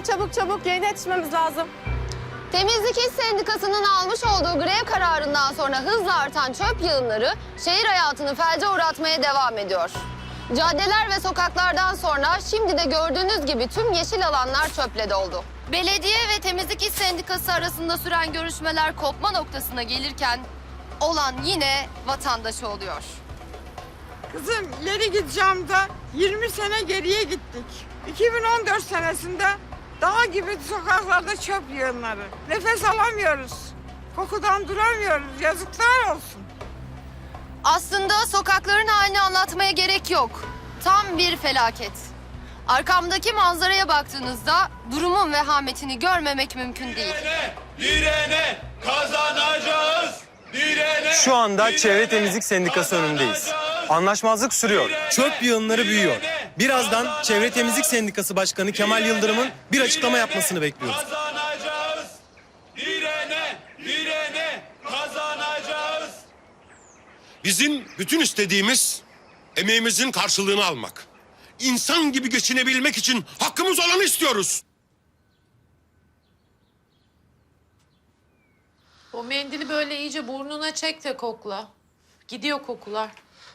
Hadi çabuk çabuk yayına yetişmemiz lazım. Temizlik İş Sendikası'nın almış olduğu grev kararından sonra hızla artan çöp yığınları şehir hayatını felce uğratmaya devam ediyor. Caddeler ve sokaklardan sonra şimdi de gördüğünüz gibi tüm yeşil alanlar çöple doldu. Belediye ve Temizlik İş Sendikası arasında süren görüşmeler kopma noktasına gelirken olan yine vatandaşı oluyor. Kızım ileri gideceğim de 20 sene geriye gittik. 2014 senesinde dağ gibi sokaklarda çöp yığınları. Nefes alamıyoruz. Kokudan duramıyoruz. Yazıklar olsun. Aslında sokakların halini anlatmaya gerek yok. Tam bir felaket. Arkamdaki manzaraya baktığınızda durumun vehametini görmemek mümkün değil. Direne, direne kazanacağız. Direne. Şu anda direne, Çevre Temizlik Sendikası önündeyiz. Anlaşmazlık sürüyor. Direne, Çöp yığınları büyüyor. Birazdan. Çevre Temizlik Sendikası Başkanı Kemal Yıldırım'ın bir açıklama yapmasını bekliyoruz. Kazanacağız. Direne, direne kazanacağız. Bizim bütün istediğimiz emeğimizin karşılığını almak. İnsan gibi geçinebilmek için hakkımız olanı istiyoruz. O mendili böyle iyice burnuna çek de kokla. Gidiyor kokular.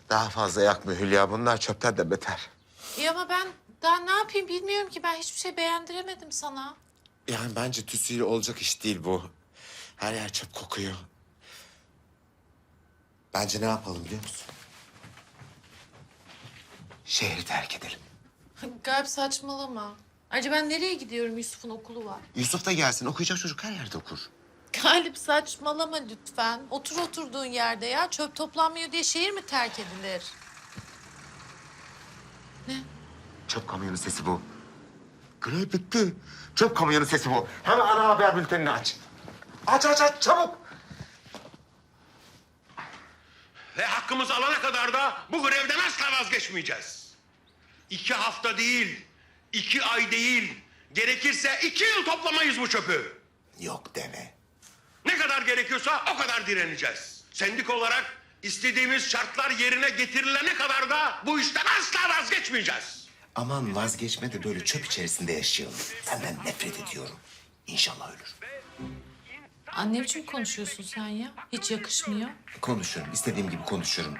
Daha fazla yakma Hülya. Bunlar çöpten de beter. İyi ama ben daha ne yapayım bilmiyorum ki. Ben hiçbir şey beğendiremedim sana. Yani bence tüsüyle olacak iş değil bu. Her yer çöp kokuyor. Bence ne yapalım biliyor musun? Şehri terk edelim. Galip saçmalama. Ayrıca ben nereye gidiyorum? Yusuf'un okulu var. Yusuf da gelsin. Okuyacak çocuk her yerde okur. Galip saçmalama lütfen. Otur oturduğun yerde ya. Çöp toplanmıyor diye şehir mi terk edilir? Ne? Çöp kamyonu sesi bu. Grev bitti. Çöp kamyonu sesi bu. Hemen ana haber bültenini aç. Aç aç aç çabuk. Ve hakkımızı alana kadar da bu grevden asla vazgeçmeyeceğiz. İki hafta değil, iki ay değil, gerekirse iki yıl toplamayız bu çöpü. Yok deme. Ne kadar gerekiyorsa o kadar direneceğiz. Sendik olarak istediğimiz şartlar yerine getirilene kadar da bu işten asla vazgeçmeyeceğiz. Aman vazgeçme de böyle çöp içerisinde yaşayalım. Senden nefret ediyorum. İnşallah ölür. Anne biçim konuşuyorsun sen ya? Hiç yakışmıyor. Konuşurum. istediğim gibi konuşurum.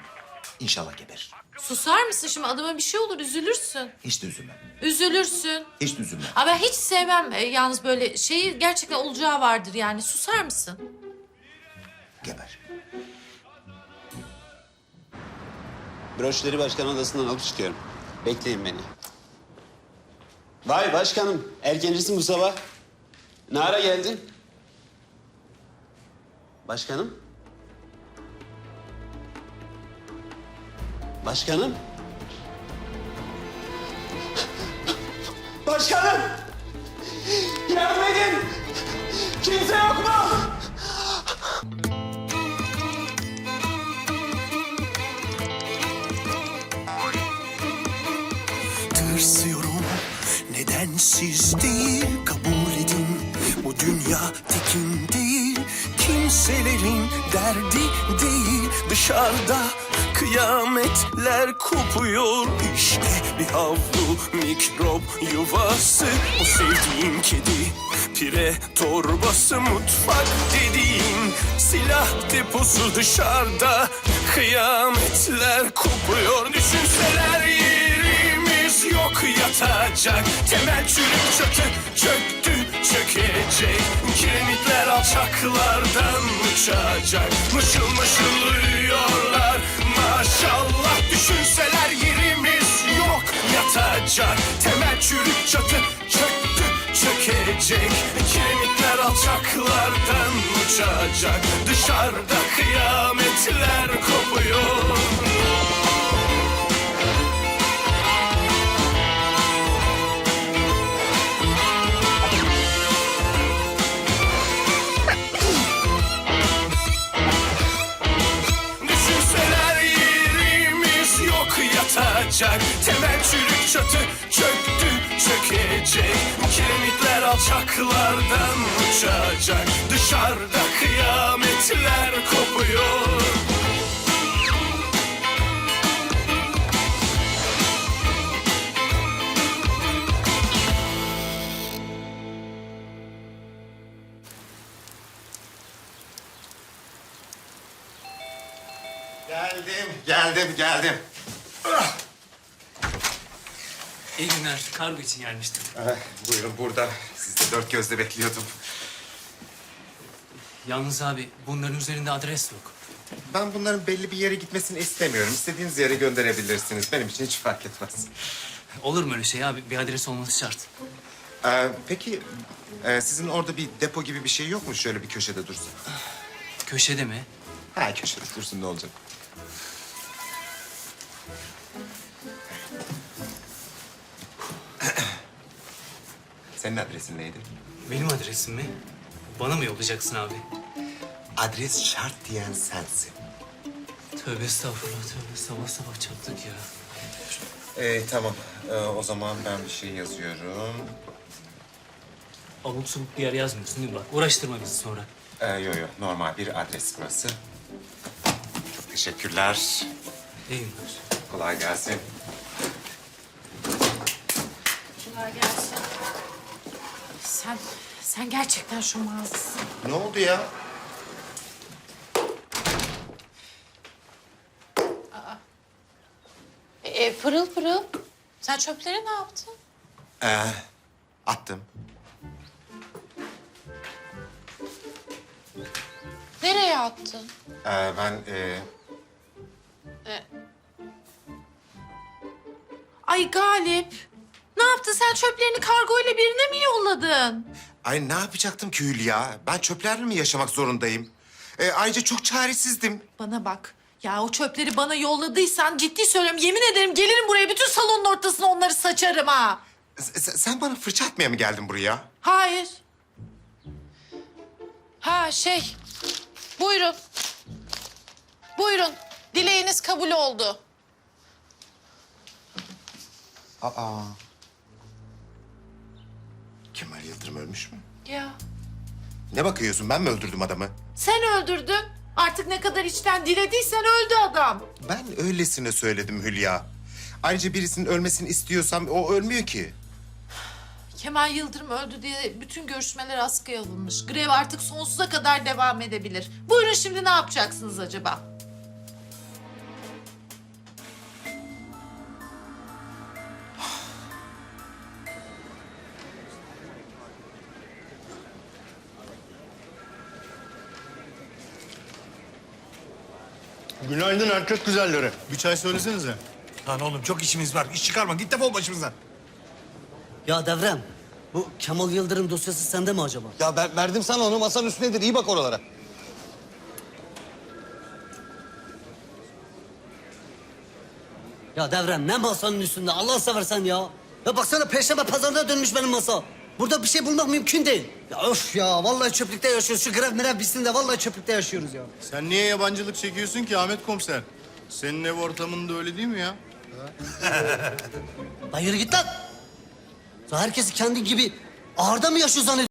İnşallah geber. Susar mısın şimdi? Adama bir şey olur üzülürsün. Hiç de üzülmem. Üzülürsün. Hiç de üzülmem. Ama ben hiç sevmem e, yalnız böyle şeyi gerçekten olacağı vardır yani. Susar mısın? Geber. Broşları başkan odasından alıp çıkıyorum. Bekleyin beni. Vay başkanım, erkencisin bu sabah. Ne ara geldin? Başkanım? Başkanım? Başkanım! Yardım edin! Kimse yok mu? Tırsıyorum nedensiz değil kabul edin. Bu dünya tekin değil kimselerin derdi değil. Dışarıda kıyametler kopuyor. İşte bir havlu mikrop yuvası. O sevdiğin kedi pire torbası mutfak dediğin Silah deposu. Dışarıda kıyametler kopuyor. Düşünseler yerimiz yok yatacak Temel çürük çatı çöktü çökecek. Kiremitler alçaklardan uçacak. Mışıl mışıl uyuyorlar. Maşallah Düşünseler yerimiz yok yatacak. Temel çürük çatı çöktü çökecek. Kiremitler alçaklardan uçacak. Dışarıda kıyametler kopuyor basacak Temel çürük çatı çöktü çökecek. Kiremitler alçaklardan uçacak. Dışarıda kıyametler kopuyor. Geldim, geldim, geldim. İyi günler. Kargo için gelmiştim. Eh, buyurun burada. Siz de dört gözle bekliyordum. Yalnız abi bunların üzerinde adres yok. Ben bunların belli bir yere gitmesini istemiyorum. İstediğiniz yere gönderebilirsiniz. Benim için hiç fark etmez. Olur mu öyle şey abi? Bir adres olması şart. Ee, peki e, sizin orada bir depo gibi bir şey yok mu? Şöyle bir köşede dursun. Köşede mi? Ha köşede dursun ne olacak? Senin adresin neydi? Benim adresim mi? Bana mı yollayacaksın abi? Adres şart diyen sensin. Tövbe estağfurullah tövbe. Sabah sabah çattık ya. Ee, tamam. Ee, o zaman ben bir şey yazıyorum. Abuk subuk bir yer yazmıyorsun değil mi? Bak uğraştırma bizi sonra. Ee, yo yo normal bir adres burası. Çok teşekkürler. İyi günler. Kolay gelsin. Kolay gelsin. Sen, sen gerçekten şu mağazasın. Ne oldu ya? E, pırıl pırıl. Sen çöpleri ne yaptın? Ee, attım. Nereye attın? Ee, ben e, Ay Galip. Ne yaptın sen çöplerini kargo ile birine mi yolladın? Ay ne yapacaktım ki Hülya? Ben çöplerle mi yaşamak zorundayım? Ee, ayrıca çok çaresizdim. Bana bak. Ya o çöpleri bana yolladıysan ciddi söylüyorum yemin ederim gelirim buraya bütün salonun ortasına onları saçarım ha. S- s- sen bana fırça atmaya mı geldin buraya? Hayır. Ha şey. Buyurun. Buyurun. Dileğiniz kabul oldu. Aa. Kemal Yıldırım ölmüş mü? Ya. Ne bakıyorsun? Ben mi öldürdüm adamı? Sen öldürdün. Artık ne kadar içten dilediysen öldü adam. Ben öylesine söyledim Hülya. Ayrıca birisinin ölmesini istiyorsam o ölmüyor ki. Kemal Yıldırım öldü diye bütün görüşmeler askıya alınmış. Grev artık sonsuza kadar devam edebilir. Buyurun şimdi ne yapacaksınız acaba? Günaydın erkek güzelleri. Bir çay söylesenize. Lan oğlum çok işimiz var. İş çıkarma. Git defol başımızdan. Ya Devrem, bu Kemal Yıldırım dosyası sende mi acaba? Ya ben verdim sana onu. Masanın üstündedir. İyi bak oralara. Ya Devrem ne masanın üstünde Allah seversen ya. Ya baksana Perşembe pazarına dönmüş benim masa. Burada bir şey bulmak mümkün değil. Ya öf ya vallahi çöplükte yaşıyoruz. Şu grev merev bitsin de vallahi çöplükte yaşıyoruz ya. Sen niye yabancılık çekiyorsun ki Ahmet komiser? Senin ev ortamında öyle değil mi ya? Lan yürü git lan. Herkesi kendin gibi ağırda mı yaşıyor zannediyorsun?